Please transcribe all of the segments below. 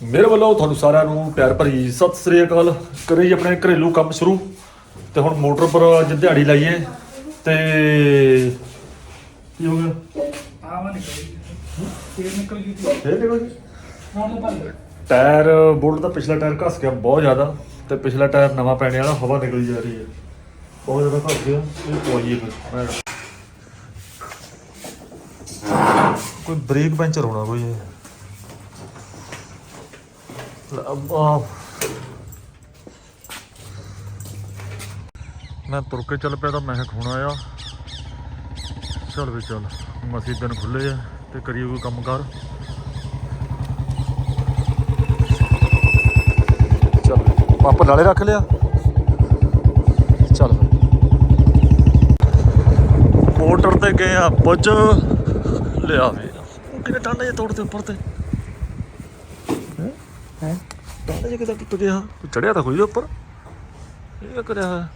ਮੇਰੇ ਵੱਲੋਂ ਤੁਹਾਨੂੰ ਸਾਰਿਆਂ ਨੂੰ ਪਿਆਰ ਭਰੀ ਸਤਿ ਸ੍ਰੀ ਅਕਾਲ। ਕਰੇ ਜੀ ਆਪਣੇ ਘਰੇਲੂ ਕੰਮ ਸ਼ੁਰੂ। ਤੇ ਹੁਣ ਮੋਟਰ ਪਰ ਅੱਜ ਦਿਹਾੜੀ ਲਾਈਏ। ਤੇ ਕੀ ਹੋ ਗਿਆ? ਆਵਾ ਨਿਕਲ ਗਈ ਫੇਰ ਨਿਕਲ ਗਈ ਸੀ ਫੇਰ ਨਿਕਲ ਗਈ? ਹੁਣ ਭਰ ਗਿਆ ਟਾਇਰ ਬੋਲਟ ਦਾ ਪਿਛਲਾ ਟਾਇਰ ਘਸ ਗਿਆ ਬਹੁਤ ਜ਼ਿਆਦਾ। ਤੇ ਪਿਛਲਾ ਟਾਇਰ ਨਵਾਂ ਪੈਣੇ ਵਾਲਾ ਹਵਾ ਨਿਕਲੀ ਜਾ ਰਹੀ ਹੈ। ਬਹੁਤ ਜ਼ਿਆਦਾ ਘਸ ਗਿਆ। ਇਹ ਪਵਾਈਏ ਫਿਰ। ਕੋਈ ਬ੍ਰੇਕ ਪੈਂਚਰ ਹੋਣਾ ਕੋਈ ਮੈਂ ਤੁਰ ਕੇ ਚੱਲ ਪਿਆ ਤਾਂ ਮੈਂ ਕਿਹਾ ਖੂਣਾ ਆ। ਚੱਲ ਵੀ ਚੱਲ ਮਸੀ ਦਿਨ ਖੁੱਲੇ ਆ ਤੇ ਕਰੀਏ ਕੋਈ ਕੰਮ ਕਰ। ਚੱਲ, ਪਾਪਾ ਨਾਲੇ ਰੱਖ ਲਿਆ। ਚੱਲ ਮੋਟਰ ਤੇ ਗਏ ਆ, ਪੁੱਜ। ਲਿਆ ਵੀ। ਉਹ ਕਿਨੇ ਟਾਂਡੇ ਤੋੜ ਤੇ ਉੱਪਰ ਤੇ? ਹੈ? ਹੈ ਟਾਂਡੇ ਜੇ ਕਿਤੇ ਟੁੱਟ ਗਿਆ ਚੜਿਆ ਤਾਂ ਕੋਈ ਉੱਪਰ। ਇਹ ਕਰਿਆ ਹੋਇਆ।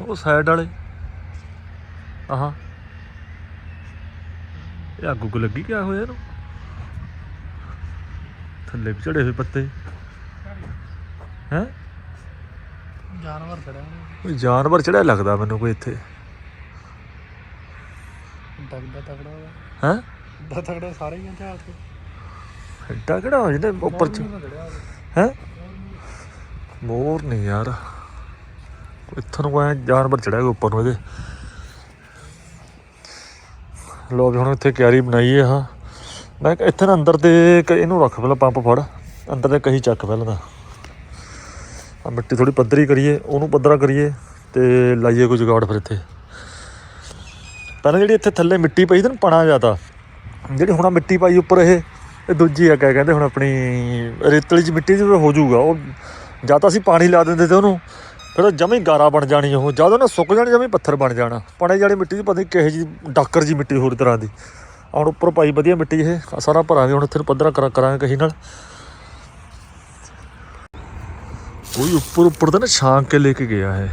ਉਹ ਸਾਈਡ ਵਾਲੇ। ਆਹਾ। ਇਹ ਅੱਗ ਲੱਗੀ ਕਿਆ ਹੋਇਆ ਇਹਨੂੰ? ਥੱਲੇ ਵੀ ਚੜੇ ਹੋਏ ਪੱਤੇ। ਹੈ? ਜਾਨਵਰ ਖੜਾ ਕੋਈ ਜਾਨਵਰ ਚੜਿਆ ਲੱਗਦਾ ਮੈਨੂੰ ਕੋਈ ਇੱਥੇ। ਹੋਇਆ। ਹੈ? ਦਾ ਤਗੜਾ ਸਾਰੇ ਹੀ ਆ ਝਾੜ ਕੇ। ਐਡਾ ਕਿਹੜਾ ਹੋ ਜਾਂਦਾ ਉੱਪਰ ਚ। ਹੈ? ਮੋਰ ਨਹੀਂ ਯਾਰ। ਇੱਥੋਂ ਨੂੰ ਕੋਈ ਜਾਨਵਰ ਚੜਿਆ ਗਿਆ ਉੱਪਰ ਨੂੰ ਇਹਦੇ। ਲੋ ਵੀ ਹੁਣ ਇੱਥੇ ਕਿਆਰੀ ਬਣਾਈ ਹੈ ਹਾਂ। ਮੈਂ ਕਿਹਾ ਇੱਥੇ ਨਾ ਅੰਦਰ ਦੇ ਇਹਨੂੰ ਰੱਖ ਪਹਿਲਾਂ ਪੰਪ ਫੜ। ਅੰਦਰ ਦੇ ਕਹੀ ਚੱਕ ਪਹਿਲਾਂ ਤਾਂ। ਆ ਮਿੱਟੀ ਥੋੜੀ ਪੱਧਰੀ ਕਰੀਏ ਉਹਨੂੰ ਪੱਧਰਾ ਕਰੀਏ ਤੇ ਲਾਈਏ ਕੋਈ ਜੁਗਾੜ ਫਿਰ ਇੱਥੇ। ਪਹਿਲਾਂ ਜਿਹੜੀ ਇੱਥੇ ਥੱਲੇ ਮਿੱਟੀ ਪਈ ਨਾ ਪਣਾ ਜਾਂਦਾ ਜਿਹੜੀ ਹੁਣ ਮਿੱਟੀ ਪਾਈ ਉੱਪਰ ਇਹ ਇਹ ਦੂਜੀ ਆ, ਕਿਆ ਕਹਿੰਦੇ ਹੁਣ ਆਪਣੀ, ਰੇਤਲੀ ਚ ਮਿੱਟੀ ਜਿਵੇਂ ਹੋ ਜਾਊਗਾ, ਉਹ ਜਾਂ ਤਾਂ ਅਸੀਂ ਪਾਣੀ ਲਾ ਦਿੰਦੇ ਤੇ ਉਹਨੂੰ, ਫਿਰ ਉਹ ਜਮੀ ਗਾਰਾ ਬਣ ਜਾਣੀ ਉਹ ਜਦ ਉਹਨੇ ਸੁੱਕ ਜਾਣੀ, ਜਮੀ ਪੱਥਰ ਬਣ ਜਾਣਾ। ਪਾਣੀ ਵਾਲੀ ਮਿੱਟੀ 'ਚ ਪਤਾ ਨਹੀਂ ਕਿਹੇ ਜੀ ਡਾਕਰ ਜੀ ਮਿੱਟੀ ਹੋਰ ਤਰ੍ਹਾਂ ਦੀ। ਹੁਣ ਉੱਪਰ ਪਾਈ ਵਧੀਆ ਮਿੱਟੀ ਇਹ, ਆਹ ਸਾਰਾ ਭਰਾਂਗੇ ਹੁਣ ਇੱਥੇ ਨੂੰ ਪੱਧਰਾ ਕਰਾ, ਕਰਾਂਗੇ ਕਹੀ ਨਾਲ। ਕੋਈ ਉੱਪਰ ਉੱਪਰ ਤਾਂ ਨਾ ਛਾਂਕ ਕੇ ਲੈ ਕੇ ਗਿਆ ਹੈ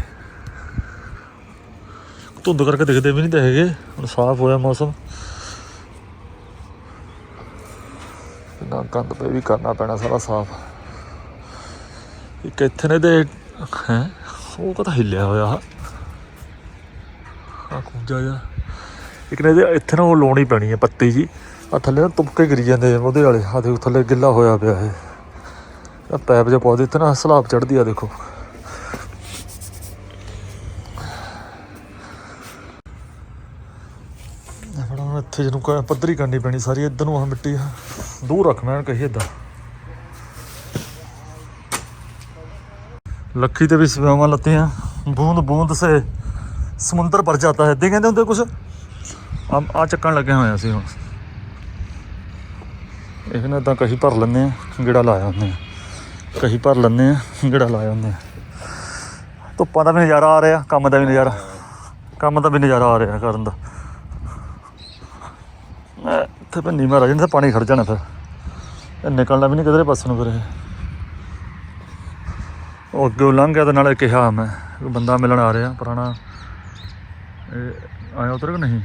ਧੁੰਦ ਕਰਕੇ ਦਿਖਦੇ ਵੀ ਨਹੀਂ ਤਾਂ ਹੈਗੇ, ਹੁਣ ਸਾਫ਼ ਹੋਇਆ ਮੌਸਮ। ਨਾ ਕੰਧ ਪੇ ਵੀ ਕਰਨਾ ਪੈਣਾ ਸਾਰਾ ਸਾਫ਼। ਇੱਕ ਇੱਥੇ ਨੇ ਦੇ ਹੈ, ਉਹ ਕਦਾ ਹਿੱਲਿਆ ਹੋਇਆ। ਆ ਕੁੰਜਾ ਜਾ ਇੱਕ ਨੇ ਇੱਥੇ ਨਾ ਉਹ ਲਾਉਣੀ ਪੈਣੀ ਹੈ ਪੱਤੀ ਜੀ। ਆ ਥੱਲੇ ਨਾ ਤੁਪਕੇ ਗਿਰੀ ਜਾਂਦੇ ਆ ਉਹਦੇ ਵਾਲੇ। ਆ ਦੇਖੋ ਥੱਲੇ ਗਿੱਲਾ ਹੋਇਆ ਪਿਆ ਇਹ। ਪੈਪ ਜਿਹਾ ਪਾ ਦਿੱਤੇ ਨਾ ਸਲਾਬ ਚੜਦੀ ਆ ਦੇਖੋ। ਆਪਣਾ ਹੁਣ ਇੱਥੇ ਜਿਹਨੂੰ ਕੋਈ ਪੱਧਰੀ ਕਰਨੀ ਪੈਣੀ ਸਾਰੀ, ਇੱਧਰ ਨੂੰ ਆ ਮਿੱਟੀ ਦੂਰ ਰੱਖਣਾ ਕਹੀ ਏਦਾਂ ਲੱਖੀ ਤੇ ਵੀ ਸਵਾਵਾਂ ਲੱਤੇ ਆ ਬੂੰਦ ਬੂੰਦ ਸੇ ਸਮੁੰਦਰ ਭਰ ਜਾਤਾ ਹੈ। ਦੇ ਕਹਿੰਦੇ ਹੁੰਦੇ ਕੁਛ? ਆ ਚੱਕਣ ਲੱਗੇ ਹੋਇਆ ਸੀ ਹੁਣ। ਇਹ ਨਾ ਤਾਂ ਕਹੀ ਭਰ ਲੈਂਦੇ ਆ, ਗੇੜਾ ਲਾਇਆ ਹੁੰਦੇ ਆ। ਕਹੀ ਭਰ ਲੈਂਦੇ ਆ, ਗੇੜਾ ਲਾਇਆ ਹੁੰਦੇ ਆ। ਧੁੱਪਾਂ ਦਾ ਵੀ ਨਜ਼ਾਰਾ ਆ ਰਿਹਾ, ਕੰਮ ਦਾ ਵੀ ਨਜ਼ਾਰਾ। ਕੰਮ ਦਾ ਵੀ ਨਜ਼ਾਰਾ ਆ ਰਿਹਾ ਕਰਨ ਦਾ। ਮੈਂ ਇੱਥੇ ਭੰਨੀ ਮਾਰਾ ਜਿੰਦਾ ਪਾਣੀ ਖੜ ਜਾਣਾ ਫਿਰ ਇਹ ਨਿਕਲਣਾ ਵੀ ਨਹੀਂ ਕਿਧਰੇ ਪਾਸੇ ਨੂੰ ਫਿਰ ਇਹ। ਉਹ ਅੱਗੇ ਲੰਘ ਗਿਆ ਤੇ ਨਾਲੇ ਕਿਹਾ ਮੈਂ ਕੋਈ ਬੰਦਾ ਮਿਲਣ ਆ ਰਿਹਾ ਪੁਰਾਣਾ। ਇਹ ਆਇਆ ਉਤਰ ਕਿ ਨਹੀਂ?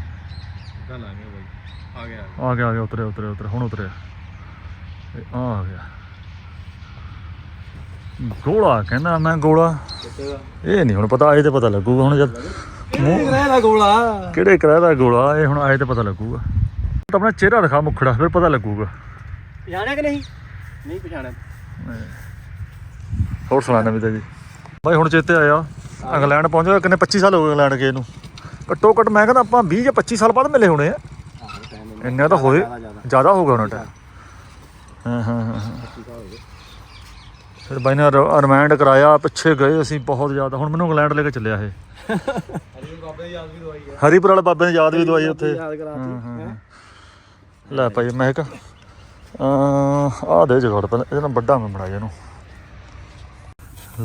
ਆ ਗਿਆ ਬਾਈ। ਆ ਗਿਆ। ਆ ਗਿਆ ਆ ਗਿਆ ਉਤਰਿਆ ਉਤਰਿਆ ਉਤਰਿਆ ਹੁਣ ਉਤਰਿਆ। ਇਹ ਆ ਆ ਗਿਆ। ਗੋਲਾ ਕਹਿੰਦਾ ਮੈਂ ਗੋਲਾ। ਇਹ ਨਹੀਂ ਹੁਣ ਪਤਾ ਆਏ ਤੇ ਪਤਾ ਲੱਗੂਗਾ ਹੁਣ ਜਦ ਮੂੰਹ ਕਿਹੜਾ ਦਾ ਗੋਲਾ? ਕਿਹੜੇ ਕਿਰਾਏ ਦਾ ਗੋਲਾ ਇਹ ਹੁਣ ਆਏ ਤੇ ਪਤਾ ਲੱਗੂਗਾ। ਤਾਂ ਆਪਣਾ ਚਿਹਰਾ ਦਿਖਾ ਮੁਖੜਾ ਫਿਰ ਪਤਾ ਲੱਗੂਗਾ। ਪਛਾਣਿਆ ਕਿ ਨਹੀਂ? ਨਹੀਂ ਪਛਾਣਿਆ। ਹੋਰ ਸੁਣਾ ਨਵੀਂ ਜੀ। ਬਾਈ ਹੁਣ ਚੇਤੇ ਆਇਆ ਇੰਗਲੈਂਡ ਪਹੁੰਚ ਗਿਆ ਕਿੰਨੇ 25 ਸਾਲ ਹੋ ਗਏ ਇੰਗਲੈਂਡ ਗਏ ਨੂੰ। ਘੱਟੋ ਘੱਟ ਮੈਂ ਕਹਿੰਦਾ ਆਪਾਂ 20 ਜਾਂ 25 ਸਾਲ ਬਾਅਦ ਮਿਲੇ ਹੋਣੇ ਆ। ਇੰਨਾ ਤਾਂ ਹੋਏ ਜ਼ਿਆਦਾ ਹੋ ਗਿਆ ਹੋਣਾ ਟਾਈਮ ਹਾਂ ਹਾਂ ਹਾਂ। ਫਿਰ ਬਾਈ ਨੇ ਰਿਮਾਂਡ ਕਰਾਇਆ ਪਿੱਛੇ ਗਏ ਅਸੀਂ ਬਹੁਤ ਜ਼ਿਆਦਾ। ਹੁਣ ਮੈਨੂੰ ਇੰਗਲੈਂਡ ਲੈ ਕੇ ਚੱਲਿਆ ਇਹ। ਹਰੀ ਬਾਬੇ ਦੀ ਯਾਦ ਵੀ ਦਵਾਈ ਹੈ ਹਰੀਪੁਰ ਵਾਲੇ ਬਾਬੇ ਨੇ ਯਾਦ ਵੀ ਦਵਾਈ ਉੱਥੇ। ਯਾਦ ਕਰਾਤੀ। ਲੈ ਭਾਈ ਮੈਂ ਕਿਹਾ ਆ ਦੇ ਜਗੜ ਪਹਿਲਾਂ ਇਹਦੇ ਨਾਲ ਵੱਡਾ ਮੈਂ ਬਣਾਇਆ ਇਹਨੂੰ।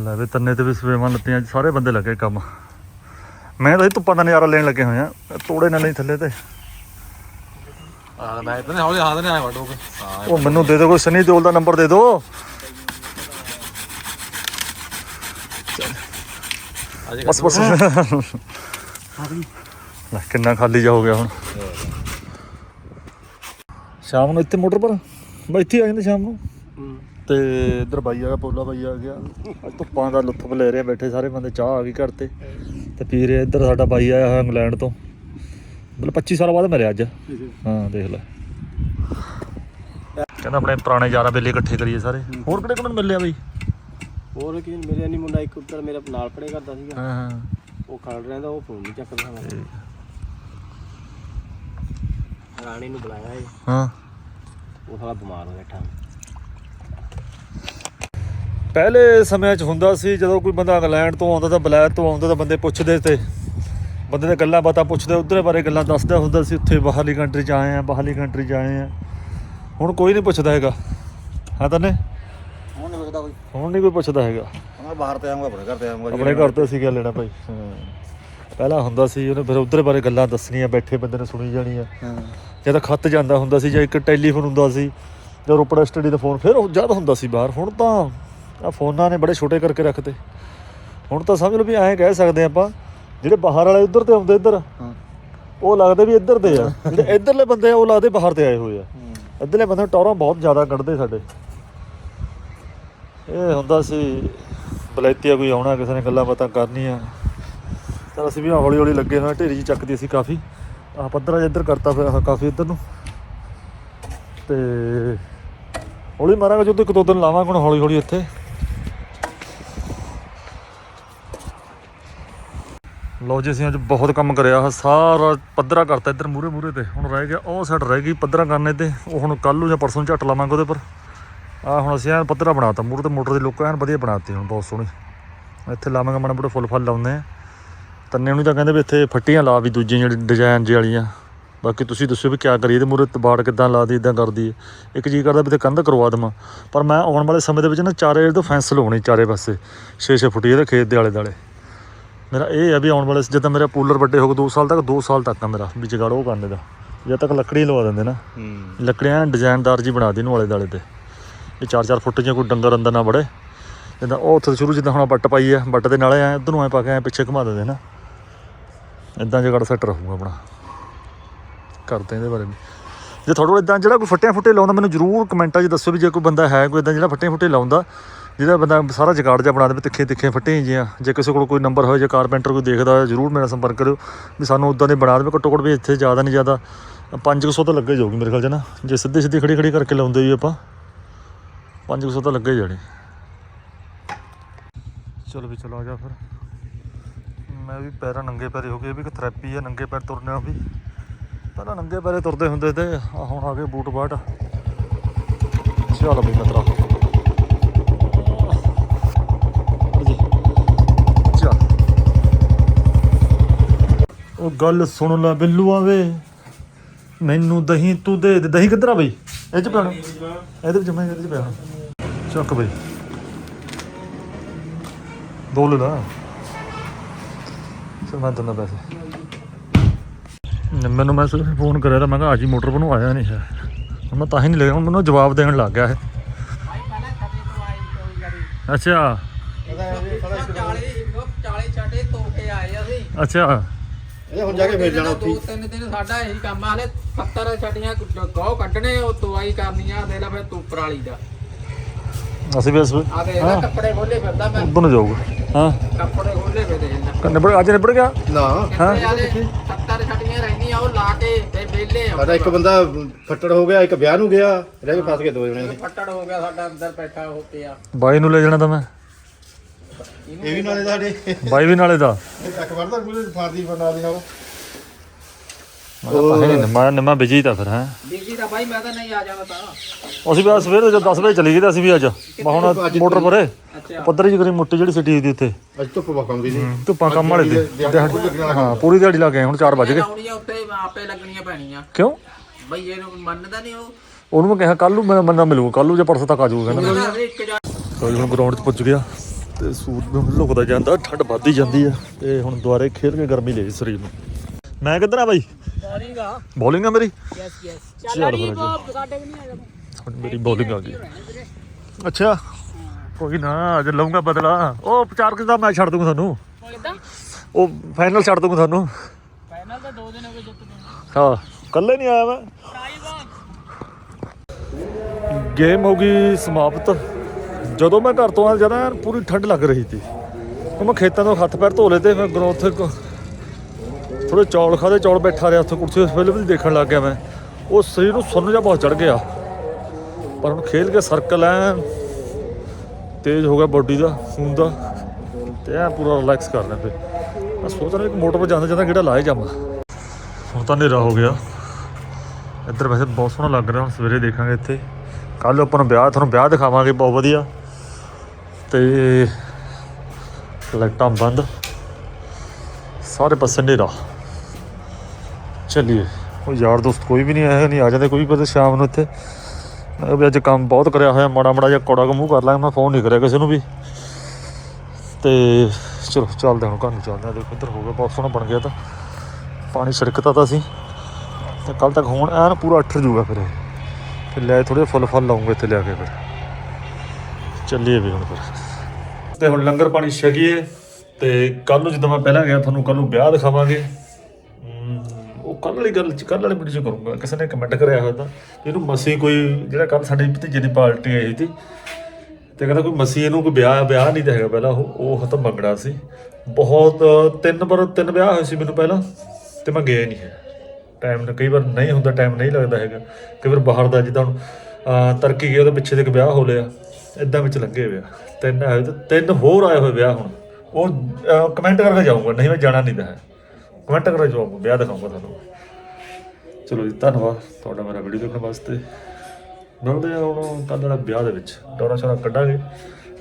ਲੈ ਵੀ ਤੰਨੇ ਤੇ ਵੀ ਸਵੇਵਾਂ ਲੱਤੀਆਂ ਸਾਰੇ ਬੰਦੇ ਲੱਗੇ ਕੰਮ। ਮੈਂ ਤਾਂ ਇਹ ਧੁੱਪਾਂ ਦਾ ਨਜ਼ਾਰਾ ਲੈਣ ਲੱਗੇ ਹੋਏ ਆ ਤੋੜੇ ਨਾਲ ਨਹੀਂ ਥੱਲੇ ਤੇ। ਆ ਮੈਂ ਇਤਨੇ ਹੌਲੀ ਨਹੀਂ ਆਇਆ ਵਟੋ ਕੇ ਉਹ ਮੈਨੂੰ ਦੇ ਦਿਓ ਕੋਈ ਸਨੀ ਦਿਓਲ ਦਾ ਨੰਬਰ ਦੇ ਦਿਓ। ਅਜੇ ਬਸ ਬਸ। ਲੈ ਕਿੰਨਾ ਖਾਲੀ ਜਾ ਹੋ ਗਿਆ ਹੁਣ। ਸ਼ਾਮ ਨੂੰ ਇੱਥੇ ਮੋਟਰ ਪਰ। ਬਈ ਇੱਥੇ ਆ ਜਾਂਦੇ ਸ਼ਾਮ ਨੂੰ। ਤੇ ਇੱਧਰ ਬਾਈ ਆ ਗਿਆ ਪੋਲਾ ਬਾਈ ਆ ਗਿਆ। ਅੱਜ ਧੁੱਪਾਂ ਦਾ ਲੁੱਤਫ ਲੈ ਰਹੇ ਬੈਠੇ ਸਾਰੇ ਬੰਦੇ ਚਾਹ ਆ ਗਈ ਘਰ ਤੇ। ਤੇ ਪੀ ਰਹੇ। ਇੱਧਰ ਸਾਡਾ ਬਾਈ ਆਇਆ ਹੋਇਆ ਇੰਗਲੈਂਡ ਤੋਂ। ਮਤਲਬ 25 ਸਾਲ ਬਾਅਦ ਮਿਲਿਆ ਅੱਜ। ਹਾਂ ਦੇਖ ਲੈ। ਕਹਿੰਦਾ ਆਪਣੇ ਪੁਰਾਣੇ ਯਾਰਾਂ ਬੇਲੇ ਇਕੱਠੇ ਕਰੀਏ ਸਾਰੇ। ਹੋਰ ਕਿਹੜੇ ਕਿਹਨੂੰ ਮਿਲਿਆ ਬਈ? ਹੋਰ ਕੀ ਮੇਰੇ ਨਹੀਂ ਮੁੰਡਾ ਇੱਕ ਉੱਧਰ ਮੇਰਾ ਨਾਲ ਪੜੇ ਕਰਦਾ ਸੀਗਾ। ਹਾਂ ਹਾਂ। ਉਹ ਖੜ ਰਹਿੰਦਾ ਉਹ ਫੋਨ ਨਹੀਂ ਚੱਕਦਾ। ਰਾਣੀ ਨੂੰ ਬੁਲਾਇਆ ਏ। ਹਾਂ। ਉਹ ਸਾਲਾ ਬਿਮਾਰ ਹੋ ਬੈਠਾ ਪਹਿਲੇ ਸਮਿਆਂ 'ਚ ਹੁੰਦਾ ਸੀ ਜਦੋਂ ਕੋਈ ਬੰਦਾ ਇੰਗਲੈਂਡ ਤੋਂ ਆਉਂਦਾ ਤਾਂ ਬਲੈਤ ਤੋਂ ਆਉਂਦਾ ਤਾਂ ਬੰਦੇ ਪੁੱਛਦੇ ਤੇ। ਬੰਦੇ ਦੇ ਗੱਲਾਂ ਬਾਤਾਂ ਪੁੱਛਦੇ ਉਧਰੇ ਬਾਰੇ ਗੱਲਾਂ ਦੱਸਦਾ ਹੁੰਦਾ ਸੀ ਉੱਥੇ ਬਾਹਰਲੀ ਕੰਟਰੀ 'ਚ ਆਏ ਆ ਬਾਹਰਲੀ ਕੰਟਰੀ 'ਚ ਆਏ ਆ। ਹੁਣ ਕੋਈ ਨਹੀਂ ਪੁੱਛਦਾ ਹੈਗਾ। ਹਾਂ ਤਾਂ ਨੇ ਹੁਣ ਨਹੀਂ ਵੇਖਦਾ ਕੋਈ। ਹੁਣ ਨਹੀਂ ਕੋਈ ਪੁੱਛਦਾ ਹੈਗਾ। ਮੈਂ ਬਾਹਰ ਤੇ ਆਉਂਗਾ ਆਪਣੇ ਘਰ ਤੇ ਆਉਂਗਾ ਆਪਣੇ ਘਰ ਤੋਂ ਅਸੀਂ ਗੱਲ ਲੈਣਾ ਭਾਈ। ਹਾਂ ਪਹਿਲਾਂ ਹੁੰਦਾ ਸੀ ਉਹਨੇ ਫਿਰ ਉਧਰੇ ਬਾਰੇ ਗੱਲਾਂ ਦੱਸਣੀਆਂ ਬੈਠੇ ਬੰਦੇ ਨੇ ਸੁਣੀ ਜਾਣੀ ਆ ਹਾਂ। ਜਾਂ ਤਾਂ ਖੱਤ ਜਾਂਦਾ ਹੁੰਦਾ ਸੀ ਜਾਂ ਇੱਕ ਟੈਲੀਫੋਨ ਹੁੰਦਾ ਸੀ ਜਾਂ ਰੋਪੜਾ ਸਟੱਡੀ ਦਾ ਫੋਨ ਫਿਰ ਉਹ ਜ਼ਿਆਦਾ ਹੁੰਦਾ ਸੀ ਬਾਹਰ ਹੁਣ ਤਾਂ ਆ ਫੋਨਾਂ ਨੇ ਬੜੇ ਛੋਟੇ ਕਰਕੇ ਰੱਖਤੇ। ਹੁਣ ਤਾਂ ਸਮਝ ਲਓ ਵੀ ਐਂ ਕਹਿ ਸਕਦੇ ਆਪਾਂ ਜਿਹੜੇ ਬਾਹਰ ਵਾਲੇ ਉੱਧਰ ਤੇ ਆਉਂਦੇ ਇੱਧਰ ਹਾਂ। ਉਹ ਲੱਗਦੇ ਵੀ ਇੱਧਰ ਦੇ ਆ। ਜਿਹੜੇ ਇੱਧਰਲੇ ਬੰਦੇ ਆ ਉਹ ਲੱਗਦੇ ਬਾਹਰ ਤੇ ਆਏ ਹੋਏ ਆ। ਇੱਧਰਲੇ ਬੰਦੇ ਟੌਰਾਂ ਬਹੁਤ ਜ਼ਿਆਦਾ ਕੱਢਦੇ ਸਾਡੇ। ਇਹ ਹੁੰਦਾ ਸੀ ਬਲੈਤੀਆ ਕੋਈ ਆਉਣਾ ਕਿਸੇ ਨੇ ਗੱਲਾਂ ਬਾਤਾਂ ਕਰਨੀਆਂ। ਤਾਂ ਅਸੀਂ ਵੀ ਹੌਲੀ ਹੌਲੀ ਲੱਗੇ ਹੋਏ ਢੇਰੀ 'ਚ ਚੱਕਦੀ ਅਸੀਂ ਕਾਫੀ। ਆ ਪੱਧਰਾ ਜਿਹਾ ਇੱਧਰ ਕਰਤਾ ਫਿਰ ਆਹ ਕਾਫੀ ਇੱਧਰ ਨੂੰ। ਤੇ ਹੌਲੀ ਮਾਰਾਂਗੇ, ਜਦੋਂ ਇੱਕ ਦੋ ਦਿਨ ਲਾਵਾਂਗੇ ਹੁਣ ਹੌਲੀ ਹੌਲੀ ਇੱਥੇ। ਲਓ ਜੀ, ਅਸੀਂ ਅੱਜ ਬਹੁਤ ਕੰਮ ਕਰਿਆ ਸਾਰਾ ਪੱਧਰਾ ਕਰਤਾ ਇੱਧਰ ਮੂਰੇ ਮੂਰੇ ਤੇ। ਹੁਣ ਰਹਿ ਗਿਆ, ਉਹ ਸਾਈਡ ਰਹਿ ਗਈ ਪੱਧਰਾ ਕਰਨੇ ਤੇ। ਉਹ ਹੁਣ ਕੱਲ ਨੂੰ ਜਾਂ ਪਰਸੋਂ ਝੱਟ ਲਾਵਾਂਗੇ ਉਹਦੇ ਪਰ ਆ ਹੁਣ ਅਸੀਂ ਐਨ ਪੱਧਰਾ ਬਣਾਤਾ ਮੂਰੇ ਤੇ ਮੋਟਰ ਦੇ ਲੋਕਾਂ ਐਨ ਵਧੀਆ ਬਣਾਤੀ, ਹੁਣ ਬਹੁਤ ਸੋਹਣੀ। ਇੱਥੇ ਲਾਵਾਂਗੇ ਮਾੜਾ ਮੋਟਾ ਫੁੱਲ ਫਲ ਲਾਉਂਦੇ ਆ ਤੰਨੇ ਨੂੰ ਤਾਂ ਕਹਿੰਦੇ ਵੀ ਇੱਥੇ ਫੱਟੀਆਂ ਲਾ ਵੀ ਦੂਜੀਆਂ ਜਿਹੜੀ ਡਿਜ਼ਾਈਨ ਜਿਹੀ ਵਾਲੀਆਂ। ਬਾਕੀ ਤੁਸੀਂ ਦੱਸੋ ਵੀ ਕਿਆ ਕਰੀਏ ਤੇ ਮੂਰੇ ਤਬਾੜ ਕਿੱਦਾਂ ਲਾ ਦੀ ਇਦਾਂ ਕਰਦੀ ਹੈ ਇੱਕ ਜੀ ਕਰਦਾ ਵੀ ਤੇ ਕੰਧ ਕਰਵਾ ਦੇਵਾਂ। ਪਰ ਮੈਂ ਆਉਣ ਵਾਲੇ ਸਮੇਂ ਦੇ ਵਿੱਚ ਨਾ ਚਾਰੇ ਤੋਂ ਫੈਂਸ ਲਵਾਉਣੀ ਚਾਰੇ ਪਾਸੇ 6-6 ਫੁੱਟ ਇਹਦੇ ਖੇਤ ਦੇ ਆਲੇ ਦੁਆਲੇ ਮੇਰਾ ਇਹ ਹੈ ਵੀ ਆਉਣ ਵਾਲੇ ਜਦੋਂ ਮੇਰੇ ਪੂਲਰ ਵੱਡੇ ਹੋ ਗਏ 2 ਸਾਲ ਤੱਕ 2 ਸਾਲ ਤੱਕ ਆ ਮੇਰਾ ਵੀ ਜਗਾੜ ਉਹ ਕਰਨੇ ਦਾ। ਜਦ ਤੱਕ ਲੱਕੜੀ ਲਵਾ ਦਿੰਦੇ ਨਾ। ਲੱਕੜੀਆਂ ਡਿਜ਼ਾਈਨਦਾਰ ਜੀ ਬਣਾ ਦੀ ਨੂੰ ਆਲੇ ਦੁਆਲੇ ਤੇ। ਇਹ 4-4 ਫੁੱਟ ਦੀਆਂ ਕੋਈ ਡੰਗਰ ਅੰਦਰ ਨਾ ਵੜੇ। ਜਿੱਦਾਂ ਉਹ ਉੱਥੇ ਸ਼ੁਰੂ ਜਿੱਦਾਂ ਹੁਣ ਬੱਟ ਪਾਈ ਆ ਬੱਟ ਦੇ ਨਾਲੇ ਐ ਇੱਧਰ ਨੂੰ ਐ ਪਾ ਕੇ ਐ ਪਿੱਛੇ ਘੁਮਾ ਦਿੰਦੇ ਨਾ। ਇਦਾਂ ਜਗੜ ਸੈੱਟ ਰਹੂਗਾ ਆਪਣਾ। ਕਰਦੇ ਇਹਦੇ ਬਾਰੇ ਵੀ। ਜੇ ਤੁਹਾਡੇ ਕੋਲ ਇਦਾਂ ਜਿਹੜਾ ਕੋਈ ਫੱਟਿਆਂ ਫੁੱਟੇ ਲਾਉਂਦਾ, ਮੈਨੂੰ ਜਰੂਰ ਕਮੈਂਟਾਂ 'ਚ ਦੱਸੋ ਵੀ ਜੇ ਕੋਈ ਬੰਦਾ ਹੈ, ਕੋਈ ਇਦਾਂ ਜਿਹੜਾ ਫੱਟੇ ਫੁੱਟੇ ਲਾਉਂਦਾ, ਜਿਹਦਾ ਬੰਦਾ ਸਾਰਾ ਜਗਾੜ ਜਿਹਾ ਬਣਾ ਦੇਵੇ, ਤਿੱਖੇ ਤਿੱਖੇ ਫੱਟੇ ਜਿਹਾ ਜੇ ਕਿਸੇ ਕੋਲ ਕੋਈ ਨੰਬਰ ਹੋਏ, ਜਾਂ ਕਾਰਪੈਂਟਰ ਕੋਈ ਦੇਖਦਾ ਹੋਇਆ ਜਰੂਰ ਮੇਰਾ ਸੰਪਰਕ ਕਰਿਓ, ਵੀ ਸਾਨੂੰ ਉਦਾਂ ਦੇ ਬਣਾ ਦੇਵੇ। ਘੱਟੋ ਘੱਟ ਵੀ ਇੱਥੇ ਜ਼ਿਆਦਾ ਨਹੀਂ ਜ਼ਿਆਦਾ 500 ਤਾਂ ਲੱਗੇ ਜਾਊਗੀ ਮੇਰੇ ਖਿਆਲ 'ਚ ਨਾ। ਜੇ ਸਿੱਧੀ ਸਿੱਧੀ ਖੜੀ ਖੜੀ ਕਰਕੇ ਲਾਉਂਦੇ ਵੀ ਆਪਾਂ 500 ਤਾਂ ਲੱਗੇ ਜਾਣੇ। ਚਲੋ ਵੀ ਚਲੋ ਆ ਜਾ ਫਿਰ। ਮੈਂ ਵੀ ਪੈਰਾਂ ਨੰਗੇ ਪੈਰੇ ਹੋ ਗਏ ਇਹ ਵੀ ਇੱਕ ਥੈਰੇਪੀ ਆ, ਨੰਗੇ ਪੈਰ ਤੁਰਨਾ ਵੀ। ਪਹਿਲਾਂ ਨੰਗੇ ਪੈਰੇ ਤੁਰਦੇ ਹੁੰਦੇ ਤੇ ਹੁਣ ਆ ਗਏ ਬੂਟ ਬਾਟ ਚਲ ਬਈ ਮਤਰਾ। ਉਹ ਗੱਲ ਸੁਣ ਲੈ ਬਿੱਲੂ ਆਵੇ। ਮੈਨੂੰ ਦਹੀਂ ਤੂੰ ਦੇ ਦੇ। ਦਹੀਂ ਕਿੱਧਰ ਆ ਬਈ? ਇਹ ਚ ਪਿਆਣਾ ਇਹਦੇ ਵਿੱਚ ਮੈਂ ਇਹਦੇ ਚ ਪਿਆਣਾ ਚੱਕ ਬਈ। ਦੋ ਲੈ ਲਾ। ਚਲ ਮੈਂ ਦਿੰਦਾ ਪੈਸੇ। ਨ- ਮੈਨੂੰ ਮੈਂ ਸਿਰਫ ਫੋਨ ਕਰਿਆ ਤਾਂ ਮੈਂ ਕਿਹਾ ਹੀ ਮੋਟਰ ਬਣੂ ਆਇਆ ਨਹੀਂ ਹੈ। ਹੁਣ ਮੈਂ ਤਾਂ ਹੀ ਨਹੀਂ ਲੱਗਿਆ ਹੁਣ ਮੈਨੂੰ ਜਵਾਬ ਦੇਣ ਲੱਗ ਗਿਆ ਇਹ। ਅੱਛਾ। 40 40 ਛਾਟੇ ਤੋਕੇ ਆਏ ਅਸੀਂ ਅੱਛਾ। ਇਹ ਹੁਣ ਜਾ ਕੇ ਫੇਰ ਜਾਣਾ ਉੱਥੇ ਦੋ ਤਿੰਨ ਦਿਨ ਸਾਡਾ ਇਹੀ ਕੰਮ ਆ ਹਲੇ 70 ਛਟੀਆਂ ਗਾਹ ਕੱਢਣੇ ਉਹ ਦਵਾਈ ਕਰਨੀ ਆ ਦੇ ਲੈ ਫਿਰ ਤੂੰ ਪਰਾਲੀ ਦਾ। ਅਸੀਂ ਵੀ ਇਸ ਵੇ ਆ ਦੇ ਕੱਪੜੇ ਖੋਲੇ ਫਿਰਦਾ ਮੈਂ। ਉਧਰ ਨੂੰ ਜਾਊਗਾ। ਹਾਂ। ਕੱਪੜੇ ਖੋਲੇ ਫਿਰਦੇ ਨਿਬੜ ਅੱਜ ਨਿਬੜ ਗਿਆ? ਨਾ। ਆਲੇ 70 ਛਟੀਆਂ ਰਹਿੰਦੀਆਂ ਉਹ ਲਾ ਕੇ ਤੇ ਵਿਹਲੇ ਆ। ਸਾਡਾ ਇੱਕ ਬੰਦਾ ਫੱਟੜ ਹੋ ਗਿਆ ਇੱਕ ਵਿਆਹ ਨੂੰ ਗਿਆ ਰਹਿ ਕੇ ਫਸ ਗਏ ਦੋ ਜਣੇ ਫੱਟੜ ਹੋ ਗਿਆ ਸਾਡਾ ਅੰਦਰ ਬੈਠਾ ਹੋ ਪਿਆ ਬਾਈ ਨੂੰ ਲੈ ਜਾਣਾ ਤਾਂ ਮੈਂ। ਇਹ ਵੀ ਨਾਲੇ ਸਾਡੇ। ਬਾਈ ਵੀ ਨਾਲੇ ਦਾ। ਅਖਬਾਰ ਦਾ ਫਾਰਦੀ ਬਣਾ ਦੀ ਨਾਲ। ਤਾਂ ਨਹੀਂ ਮੈਂ ਨਿਮਾ ਬਿਜ਼ੀ ਤਾਂ ਫਿਰ ਹੈ। ਬੀਜੀ ਦਾ ਬਾਈ ਮੈਂ ਤਾਂ ਨਹੀਂ ਆ ਜਾਣਾ ਤਾਂ। ਅਸੀਂ ਵੀ ਅੱਜ ਸਵੇਰ ਦੇ 10 ਵਜੇ ਚਲੀ ਗਏ ਤਾਂ ਅਸੀਂ ਵੀ ਅੱਜ। ਮੈਂ ਹੁਣ ਮੋਟਰ ਪਰੇ। ਪੱਧਰ ਜੀ ਕਰੀ ਮੁੱਟੀ ਜਿਹੜੀ ਸਿੱਟੀ ਦੀ ਉੱਥੇ। ਅੱਜ ਧੁੱਪ ਵਕਾਉਂਦੀ ਸੀ ਧੁੱਪਾਂ ਕੰਮ ਵਾਲੇ ਤੇ ਦਿਹਾੜੀ- ਹਾਂ ਪੂਰੀ ਦਿਹਾੜੀ ਲਾ ਗਏ ਹੁਣ 4 ਵਜ ਗਏ। ਲਾਉਣੀਆਂ ਉੱਤੇ ਆਪੇ ਲੱਗਣੀਆਂ ਪੈਣੀਆਂ। ਕਿਉਂ? ਬਈ ਇਹਨੂੰ ਮੰਨਦਾ ਨਹੀਂ ਉਹ। ਉਹਨੂੰ ਮੈਂ ਕਿਹਾ ਕੱਲ ਨੂੰ ਮੈਂ ਬੰਦਾ ਮਿਲੂਗਾ ਕੱਲ ਨੂੰ ਜਾਂ ਪਰਸੋਂ ਤੱਕ ਆ ਜਾਊਗਾ ਕਹਿੰਦਾ ਕੋਈ ਹੁਣ ਗਰਾਊਂਡ 'ਚ ਪੁੱਜ ਗਿਆ। ਤੇ ਸੂਰਜ ਵੀ ਹੁਣ ਲੁਕਦਾ ਜਾਂਦਾ ਠੰਡ ਵੱਧਦੀ ਜਾਂਦੀ ਆ। ਤੇ ਹੁਣ ਦੁਬਾਰੇ ਖੇਡ ਕੇ ਗਰਮੀ ਲਈ ਸਰੀਰ ਨੂੰ। ਮੈਂ ਕਿੱਧਰ ਆ ਬਾਈ? ਬੋਲਿੰਗ ਆ। ਬੋਲਿੰਗ ਆ ਮੇਰੀ? ਯੈਸ ਯੈਸ ਚੱਲ ਫਿਰ ਅੱਜ। ਸਾਡੇ ਨਹੀਂ ਆਇਆ ਹੁਣ ਮੇਰੀ ਬੋਲਿੰਗ ਆ ਗਈ। ਅੱਛਾ। ਕੋਈ ਨਾ ਅੱਜ ਲਊਂਗਾ ਬਦਲਾ। ਉਹ ਚਾਰ ਕਿਸ ਦਾ ਮੈਚ ਛੱਡ ਦੂੰਗਾ ਤੁਹਾਨੂੰ? ਕਿਦਾਂ? ਉਹ ਫਾਈਨਲ ਛੱਡ ਦੂੰਗਾ ਤੁਹਾਨੂੰ। ਫਾਈਨਲ ਤਾਂ ਦੋ ਦਿਨ ਹੋ ਗਏ ਜਿੱਤਦੇ ਹਾਂ ਕੱਲੇ ਨਹੀਂ ਆਇਆ ਮੈਂ। ਗੇਮ ਹੋ ਗਈ ਸਮਾਪਤ। ਜਦੋਂ ਮੈਂ ਘਰ ਤੋਂ ਆ ਜਦਾ ਪੂਰੀ ਠੰਡ ਲੱਗ ਰਹੀ ਸੀ। ਉਹ ਮੈਂ ਖੇਤਾਂ ਤੋਂ ਹੱਥ ਪੈਰ ਧੋ ਲਏ ਤੇ ਮੈਂ ਗਰੋਥ ਥੋੜੇ ਚੌਲ ਖਾਦੇ ਚੌਲ ਬੈਠਾ ਰਿਹਾ ਉੱਥੇ, ਕੁਰਸੀ ਉਸ ਫਿਲਮ ਵੀ ਦੇਖਣ ਲੱਗ ਗਿਆ ਮੈਂ। ਉਹ ਸਰੀਰ ਨੂੰ ਸੁੰਨ ਜਿਹਾ ਬਹੁਤ ਚੜ ਗਿਆ। ਪਰ ਹੁਣ ਖੇਲ ਕੇ ਸਰਕਲ ਐ, ਤੇਜ਼ ਹੋ ਗਿਆ ਬੋਡੀ ਦਾ, ਖੂਨ ਦਾ, ਤੇ ਐ ਪੂਰਾ ਰਿਲੈਕਸ ਕਰਨਾ ਫਿਰ। ਮੈਂ ਸੋਚ ਰਿਹਾ ਇੱਕ ਮੋਟਰ 'ਤੇ ਜਾਂਦਾ ਜਾਂਦਾ ਕਿਹੜਾ ਲਾਏ ਜਾਵਾਂ। ਹੁਣ ਤਾਂ ਹਨੇਰਾ ਹੋ ਗਿਆ। ਇੱਧਰ ਵੈਸੇ ਬਹੁਤ ਸੋਹਣਾ ਲੱਗ ਰਿਹਾ, ਹੁਣ ਸਵੇਰੇ ਦੇਖਾਂਗੇ ਇੱਥੇ। ਕੱਲ ਆਪਾਂ ਨੂੰ ਵਿਆਹ, ਤੁਹਾਨੂੰ ਵਿਆਹ ਦਿਖਾਵਾਂਗੇ, ਬਹੁਤ ਵਧੀਆ। ਤੇ ਲਾਈਟਾਂ ਬੰਦ। ਸਾਰੇ ਪਾਸੇ ਹਨੇਰਾ। ਚੱਲੀਏ। ਉਹ ਯਾਰ ਦੋਸਤ, ਕੋਈ ਵੀ ਨਹੀਂ ਆਇਆ ਨਹੀਂ ਆ ਜਾਂਦੇ, ਕੋਈ ਵੀ ਪਤਾ ਸ਼ਾਮ ਨੂੰ ਇੱਥੇ। ਮੈਂ ਕਿਹਾ ਵੀ ਅੱਜ ਕੰਮ ਬਹੁਤ ਕਰਿਆ ਹੋਇਆ, ਮਾੜਾ ਮਾੜਾ ਜਿਹਾ ਕੌੜਾ ਕੁ ਮੂੰਹ ਕਰ ਲਾਂਗਾ, ਮੈਂ ਫੋਨ ਨਹੀਂ ਕਰਿਆ ਕਿਸੇ ਨੂੰ ਵੀ। ਤੇ ਚਲੋ, ਚੱਲਦੇ ਹਾਂ ਹੁਣ, ਘਰ ਨੂੰ ਚੱਲਦੇ ਹਾਂ, ਦੇਖੋ ਇੱਧਰ ਹੋ ਗਿਆ, ਬਹੁਤ ਸੋਹਣਾ ਬਣ ਗਿਆ ਤਾਂ। ਪਾਣੀ ਛਿੜਕਤਾ ਤਾਂ ਸੀ ਤੇ ਕੱਲ ਤੱਕ ਹੁਣ ਐਨ ਪੂਰਾ ਅੱਠਰ ਜੂਗਾ ਫਿਰ ਫਿਰ ਲੈ ਥੋੜੇ ਫੁੱਲ ਫੁੱਲ ਲਾਉਂਗੇ ਇੱਥੇ ਲਿਆ ਕੇ ਫਿਰ। ਚੱਲੀਏ ਵੀ ਹੁਣ ਫਿਰ। ਤੇ ਹੁਣ ਲੰਗਰ ਪਾਣੀ ਛਕੀਏ, ਤੇ ਕੱਲ ਨੂੰ ਜਦੋਂ ਮੈਂ ਪਹਿਲਾਂ ਗਿਆ ਤੁਹਾਨੂੰ ਕੱਲ ਨੂੰ ਵਿਆਹ ਦਿਖਾਵਾਂਗੇ। ਕੱਲ ਵਾਲੀ ਗੱਲ ਚ ਕੱਲ ਵਾਲੇ ਵੀਡੀਓ ਕਰੂੰਗਾ। ਕਿਸੇ ਨੇ ਕਮੈਂਟ ਕਰਿਆ ਹੋਇਆ ਤਾਂ। ਇਹਨੂੰ ਮਸੀ ਕੋਈ ਜਿਹੜਾ ਕੱਲ ਸਾਡੇ ਭਤੀਜੇ ਦੀ ਪਾਰਟੀ ਆਈ ਸੀ ਤੇ ਕਹਿੰਦਾ ਕੋਈ ਮਸੀ ਇਹਨੂੰ ਕੋਈ ਵਿਆਹ ਵਿਆਹ ਨਹੀਂ ਤਾਂ ਹੈਗਾ ਪਹਿਲਾਂ ਉਹ ਉਹ ਖਤਮ ਮੰਗਣਾ ਸੀ। ਬਹੁਤ ਤਿੰਨ ਵਾਰ ਤਿੰਨ ਵਿਆਹ ਹੋਏ ਸੀ ਮੈਨੂੰ ਪਹਿਲਾਂ ਤੇ ਮੈਂ ਗਿਆ ਨਹੀਂ ਹੈ। ਟਾਈਮ ਨਾ ਕਈ ਵਾਰ ਨਹੀਂ ਹੁੰਦਾ ਟਾਈਮ ਨਹੀਂ ਲੱਗਦਾ ਹੈਗਾ। ਕਈ ਵਾਰ ਬਾਹਰ ਦਾ ਜਿੱਦਾਂ ਹੁਣ ਅਹ, ਤਰਕੀ ਗਿਆ ਉਹਦੇ ਪਿੱਛੇ ਦੇ ਇੱਕ ਵਿਆਹ ਹੋ ਲਿਆ। ਇਦਾਂ ਵਿੱਚ ਲੰਘੇ ਵਿਆਹ ਤਿੰਨ ਆਏ ਤੇ ਤਿੰਨ ਹੋਰ ਆਏ ਹੋਏ ਵਿਆਹ ਹੁਣ। ਉਹ ਕਮੈਂਟ ਕਰਕੇ ਜਾਊਂਗਾ ਨਹੀਂ ਮੈਂ ਜਾਣਾ ਨਹੀਂ ਤਾਂ ਹੈ। ਕਮੈਂਟ ਕਰਕੇ ਜਾਊਂਗਾ ਵਿਆਹ ਦਿਖਾਊਂਗਾ ਤੁਹਾਨੂੰ। ਚਲੋ ਜੀ, ਧੰਨਵਾਦ ਤੁਹਾਡਾ ਮੇਰਾ ਵੀਡੀਓ ਦੇਖਣ ਵਾਸਤੇ। ਮਿਲਦੇ ਹਾਂ ਹੁਣ ਕੱਲ੍ਹ ਵਾਲਾ ਵਿਆਹ ਦੇ ਵਿੱਚ। ਡੋਰਾ ਸ਼ੋਰਾ ਕੱਢਾਂਗੇ।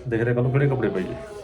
ਦੇਖਦੇ ਕੱਲ ਨੂੰ ਕਿਹੜੇ ਕੱਪੜੇ ਪਾਈਏ।